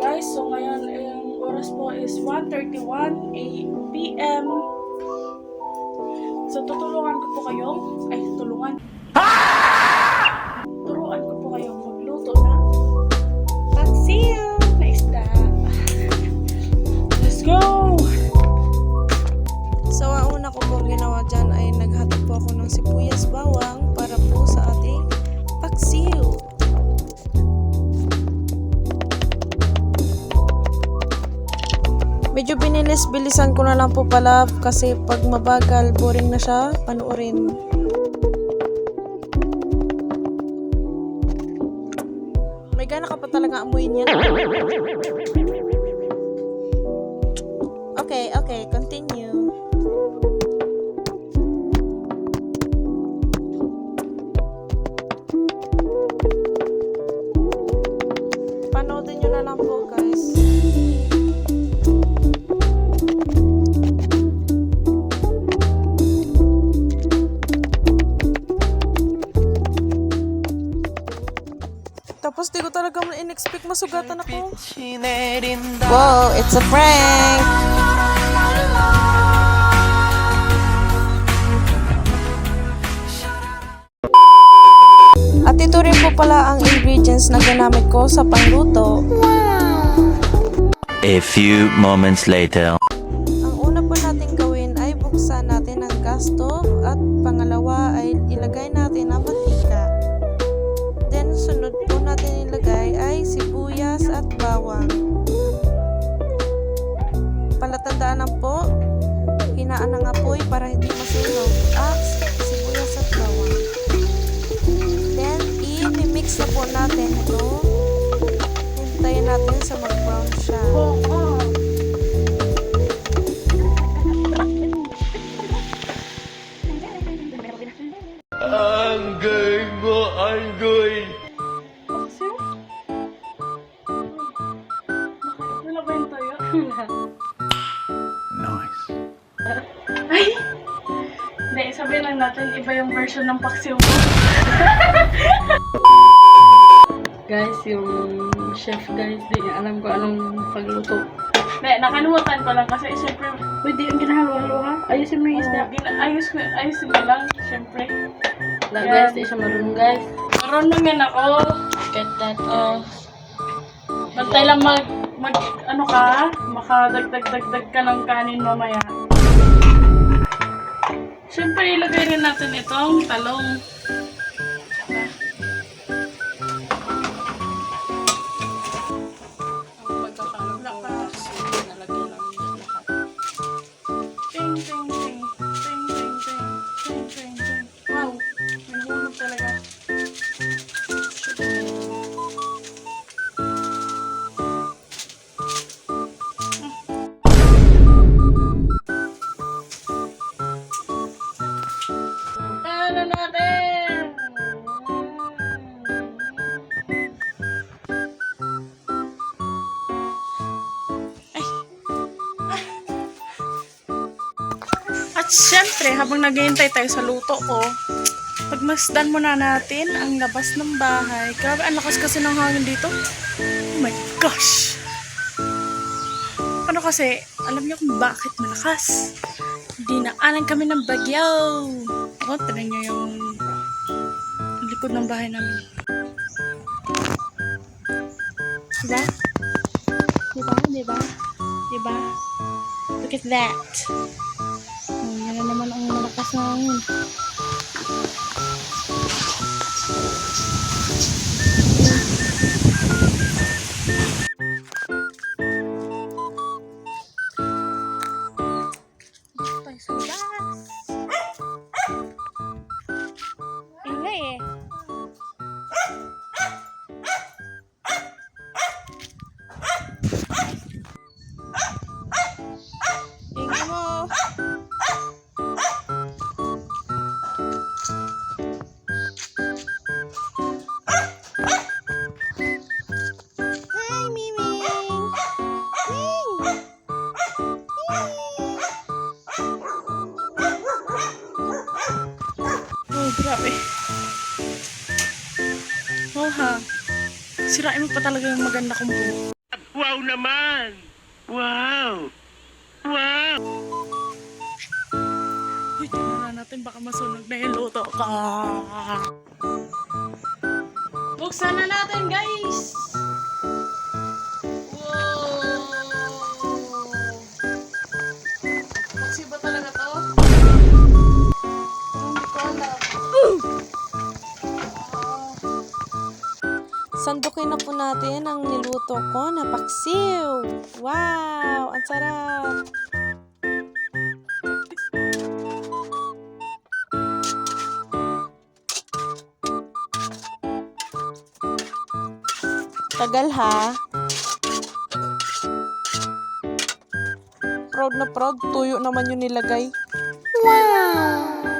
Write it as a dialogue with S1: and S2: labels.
S1: guys? So ngayon, yung oras po is 1.31 p.m. So tutulungan ko po kayo, ay tulungan.
S2: Medyo binilis-bilisan ko na lang po pala kasi pag mabagal, boring na siya panuorin. May gana ka pa talaga amuin yan. Okay, okay, continue. In-expect masugatan ako. Wow, it's a prank! At ito rin po pala ang ingredients na ginamit ko sa pangluto.
S3: A few moments later.
S2: Ang una po natin gawin ay buksan natin ang gas stove at pangalawa ay ilagay natin hinaan ang apoy para hindi masunog ang sibuyas at bawang. Then i-mix na po natin ito. Hintayin natin sa mag-brown siya.
S3: Anggoy mo?
S1: Wala ba yung tayo? natin, iba yung version ng paksiw ko. guys, yung chef guys, di niya alam ko anong pagluto. Hindi, nakalimutan ko lang kasi siyempre, pwede yung ginahalo-halo ha? Ayusin mo yung isda. ayos ko, ayusin mo lang, siyempre. Yan.
S4: guys, di siya marunong guys.
S1: Marunong yan ako.
S4: Get that
S1: Oh. Bantay lang mag, mag, ano ka, makadagdag-dagdag ka ng kanin mamaya. Siyempre, ilagay rin natin itong talong. At syempre, habang naghihintay tayo sa luto ko, pagmasdan muna natin ang labas ng bahay. Grabe, ang lakas kasi ng hangin dito. Oh my gosh! Ano kasi, alam niyo kung bakit malakas? Dinaanan kami ng bagyo. Ako, tinan niyo yung likod ng bahay namin. Diba? Diba? Diba? Diba? Look at that. Naman ang malakas na hangin. Sirain mo pa talaga yung maganda kong buhok.
S3: Wow naman! Wow! Wow!
S1: Uy, tingnan na natin baka masunog na yung luto ko. Buksan na natin, guys!
S2: Sandukin na po natin ang niluto ko na paksiw. Wow! Ang sarap! Tagal ha. Proud na proud. Tuyo naman yung nilagay. Wow!